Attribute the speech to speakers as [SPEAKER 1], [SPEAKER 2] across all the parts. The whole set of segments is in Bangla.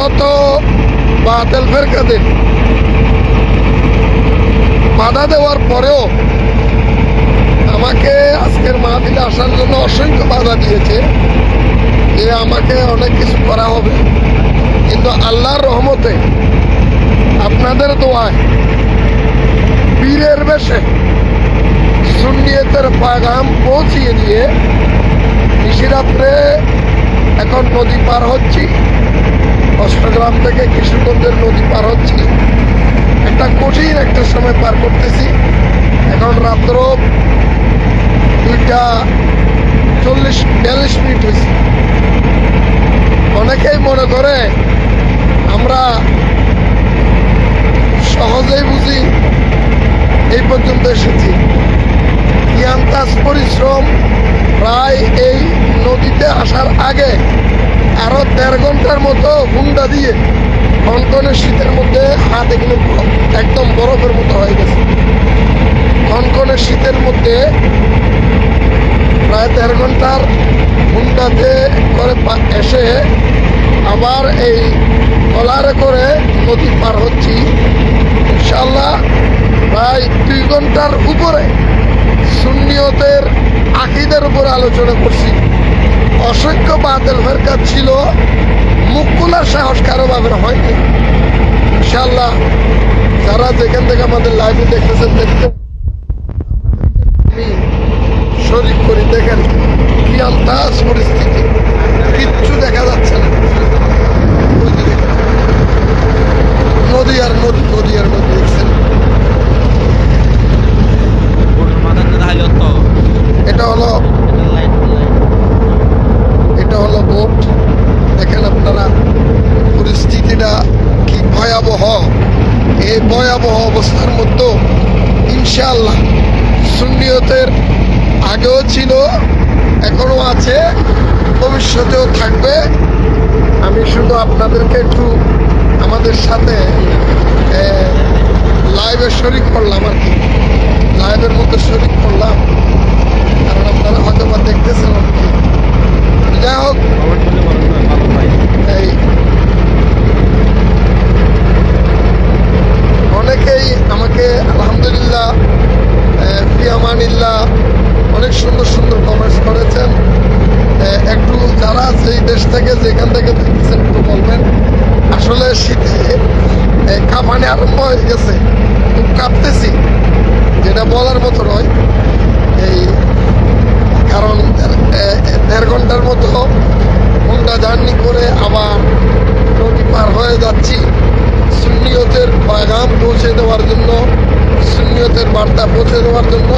[SPEAKER 1] শত বাতেল ফেরকাদের বাধা দেওয়ার পরেও আমাকে আজকের মাহফিলে আসার জন্য অসংখ্য বাধা দিয়েছে যে আমাকে অনেক কিছু করা হবে। কিন্তু আল্লাহর রহমতে আপনাদের দোয়ায় বীরের বেশে সুন্নিয়তের পাগাম পৌঁছিয়ে দিয়ে নিশিরাত্রে এখন নদী পার হচ্ছি। অষ্টগ্রাম থেকে কিশোরগঞ্জের নদী পার হচ্ছি। একটা কঠিন একটা সময় পার করতেছি। এখন রাত্র দুইটা চল্লিশ, বিয়াল্লিশ মিনিট হয়েছে। অনেকেই মনে করে আমরা সহজেই বুঝি এই পর্যন্ত এসেছি। ইয়ান্তাস পরিশ্রম প্রায় এই নদীতে আসার আগে দেড় ঘণ্টার মতো হুন্ডা দিয়ে কনকনের শীতের মধ্যে হাত এগুলো একদম বরফের মতো হয়ে গেছে। কনকনের শীতের মধ্যে প্রায় দেড় ঘণ্টার হুন্ডাতে করে এসে আবার এই কলারে করে নদী পার হচ্ছি। ইনশাল্লাহ প্রায় দুই ঘণ্টার উপরে সুন্নিয়তের আকিদের উপরে আলোচনা করছি। অসংখ্য বাতিল ফেরকা ছিল। মুখ সাহস কারও ভাবে হয়নি। ইনশাল্লাহ যারা যেখান থেকে আমাদের লাইভে দেখতেছেন, দেখতে শরীর করি, দেখেন কি আন্দাজ পরিস্থিতি কিচ্ছু দেখা যাচ্ছে না ওই যে দেখেন। নদী আর নদী নদী আর নদী দেখছেন এটা হলো এটা হলো বোট দেখেন আপনারা পরিস্থিতিটা কি ভয়াবহ এই ভয়াবহ অবস্থার মধ্যে ইনশাআল্লাহ। সুন্নিয়তের আগেও ছিল এখনও আছে, ভবিষ্যতেও থাকবে। আমি শুধু আপনাদেরকে একটু আমাদের সাথে লাইভে শরিক করলাম আর কি। লাইভের মধ্যে শরিক করলাম। কারণ আপনারা হয়তো বা দেখতেছেন অনেকে যাই হোক এই অনেকেই আমাকে আলহামদুলিল্লাহ ফিয়ামানিল্লাহ অনেক সুন্দর কমেন্টস করেছেন। একটু যারা যেই দেশ থেকে, যেখান থেকে দেখতেছেন, একটু বলবেন। আসলে শীতে কাঁপানি আরম্ভ হয়ে গেছে। খুব কাঁপতেছি, যেটা বলার মতো নয়। এই, কারণ দেড় ঘণ্টার মতো ঘণ্টা জার্নি করে আবার নদী পার হয়ে যাচ্ছি। সুন্নিয়তের বাগাম পৌঁছে দেওয়ার জন্য, সুন্নিয়তের বার্তা পৌঁছে দেওয়ার জন্য।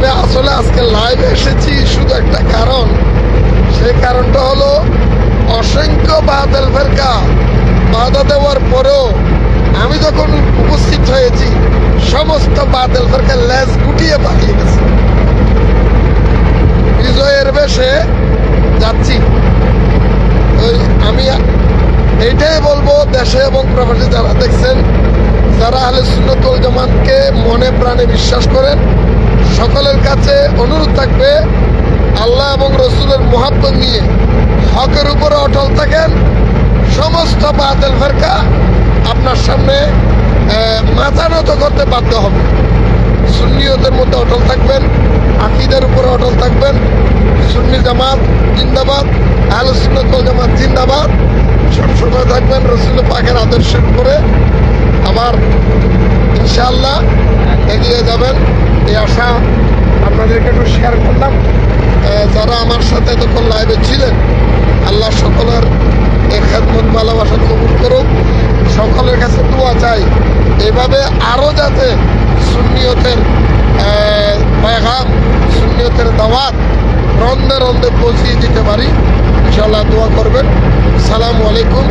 [SPEAKER 1] তবে আসলে আজকে লাইভ এসেছি শুধু একটা কারণ। সেই কারণটা হলো অসংখ্য বাদল ফেরকা বাধা দেওয়ার পরেও আমি যখন উপস্থিত হয়েছি, সমস্ত বাদল ফেরকা লেজ গুটিয়ে পালিয়ে গেছে। বিজয়ের বেশে যাচ্ছি। আমি এইটাই বলব দেশে এবং প্রবাসী যারা দেখছেন যারা আহলে সুন্নতুল জামাতকে মনে প্রাণে বিশ্বাস করেন সকলের কাছে অনুরোধ থাকবে আল্লাহ এবং রসুলের মহাব্বত নিয়ে হকের উপরে অটল থাকেন। সমস্ত বাতিল ফেরকা আপনার সামনে আহ, মাথা নত করতে বাধ্য হবে। সুন্নিয়তের মধ্যে অটল থাকবেন আকিদের উপরে অটল থাকবেন। সুন্নি জামাত জিন্দাবাদ আহলে সুন্নত জামাত জিন্দাবাদ। সবসময় থাকবেন রসুল পাকের আদর্শের উপরে। আবার ইনশাল্লাহ এগিয়ে যাবেন। এই আশা আপনাদেরকে একটু শেয়ার করলাম। যারা আমার সাথে এতক্ষণ লাইভে ছিলেন, আল্লাহ সকলের এই ভালোবাসা কবুল করুক। সকলের কাছে দোয়া চাই। এভাবে আরও যাতে সুন্নিয়তের পেগাম, সুন্নিয়তের দাওয়াত রন্দে রন্দে পৌঁছিয়ে দিতে পারি ইনশাল্লাহ দোয়া করবেন। সালামু আলাইকুম